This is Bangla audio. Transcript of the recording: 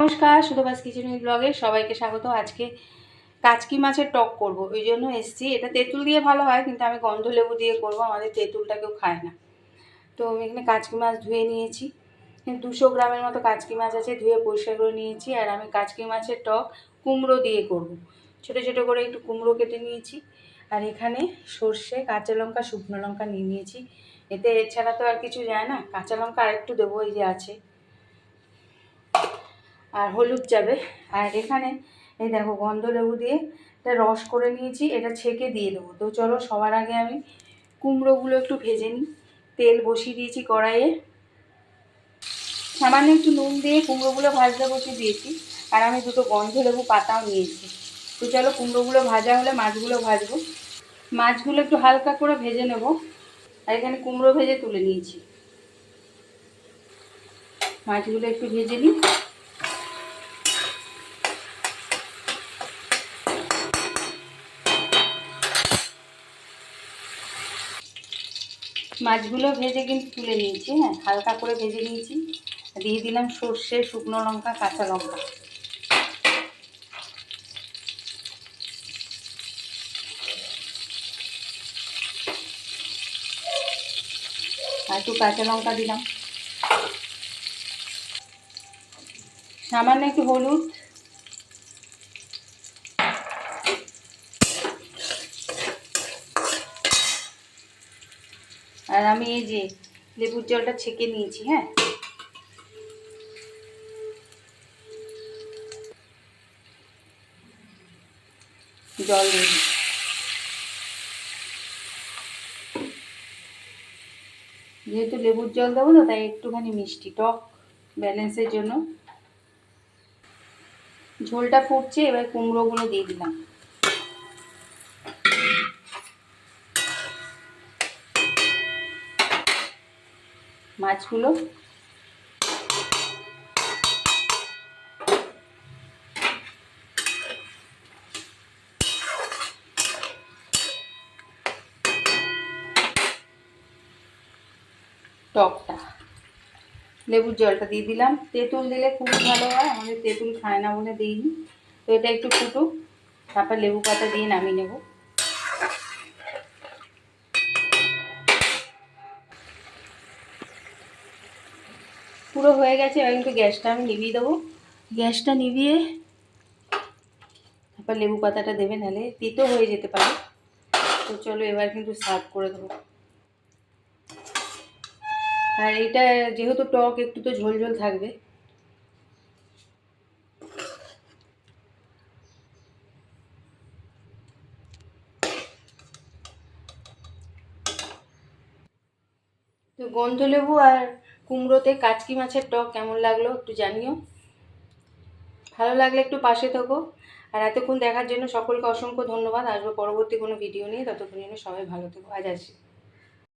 নমস্কার সুধবাস কিচেন ব্লগে সবাইকে স্বাগত। আজকে কাচকি মাছের টক করব, ওই জন্য এসছি। এটা তেঁতুল দিয়ে ভালো হয়, কিন্তু আমি গন্ধ লেবু দিয়ে করব, আমাদের তেঁতুলটা কেউ খায় না। তো আমি এখানে কাচকি মাছ ধুয়ে নিয়েছি। দুশো গ্রামের মতো কাচকি মাছ আছে, ধুয়ে পরিষ্কার করে নিয়েছি। আর আমি কাচকি মাছের টক কুমড়ো দিয়ে করব। ছোটো ছোটো করে একটু কুমড়ো কেটে নিয়েছি। আর এখানে সর্ষে, কাঁচা লঙ্কা, শুকনো লঙ্কা নিয়ে নিয়েছি। এতে এছাড়া তো আর কিছু যায় না। কাঁচা লঙ্কা আরেকটু দেবো, এই যে আছে। আর হলুদ যাবে। আর এখানে এই দেখো গন্ধ লেবু দিয়ে এটা রস করে নিয়েছি, এটা ছেঁকে দিয়ে দেবো। তো চলো সবার আগে আমি কুমড়োগুলো একটু ভেজে নিই। তেল বসিয়ে দিয়েছি কড়াইয়ে। সামান্য একটু নুন দিয়ে কুমড়োগুলো ভাজতে বসিয়ে দিয়েছি। আর আমি দুটো গন্ধ লেবু পাতাও নিয়েছি। তো চলো কুমড়োগুলো ভাজা হলে মাছগুলো ভাজবো। মাছগুলো একটু হালকা করে ভেজে নেব। আর এখানে কুমড়ো ভেজে তুলে নিয়েছি। মাছগুলো একটু ভেজে নিই। মাছগুলো ভেজে কিন্তু তুলে নিয়েছি হ্যাঁ হালকা করে ভেজে নিয়েছি। দিয়ে দিলাম সর্ষে, শুকনো লঙ্কা, কাঁচা লঙ্কা। একটু কাঁচা লঙ্কা দিলাম। সামান্য একটু হলুদ। আর আমি এই যে লেবুর জলটা ছেঁকে নিয়েছি হ্যাঁ? জল যেহেতু লেবুর জল দেবো না, তাই একটুখানি মিষ্টি টক ব্যালেন্সের জন্য। ঝোলটা ফুটছে, এবার কুমড়োগুলো দিয়ে দিলাম। মাছগুলো। টকটা। লেবুর জলটা দিয়ে দিলাম। তেঁতুল দিলে খুব ভালো হয়। আমাদের তেঁতুল খায় না বলে দিইনি। তো এটা একটু ফুটুক। তারপর লেবু পাতা দিয়ে নামিয়ে নেব। পুরো হয়ে গেছে, এবার কিন্তু গ্যাসটা আমি নিভিয়ে দেবো। গ্যাসটা নিভিয়ে তারপর লেবু পাতাটা দেবে, নাহলে তিতো হয়ে যেতে পারে। তো চলো এবার কিন্তু সার্ভ করে দেবো। আর এটা যেহেতু টক, একটু তো ঝোল ঝোল থাকবে। তো গন্ধলেবু আর কুমড়োতে কাচকি মাছের টক কেমন লাগল একটু জানিও। ভালো লাগলে একটু পাশে থাকো। আর এতক্ষণ দেখার জন্য সকলকে অসংখ্য ধন্যবাদ। আসব পরবর্তী কোনো ভিডিও নিয়ে। ততক্ষণ জন্য সবাই ভালো থেকো। আজ আসি।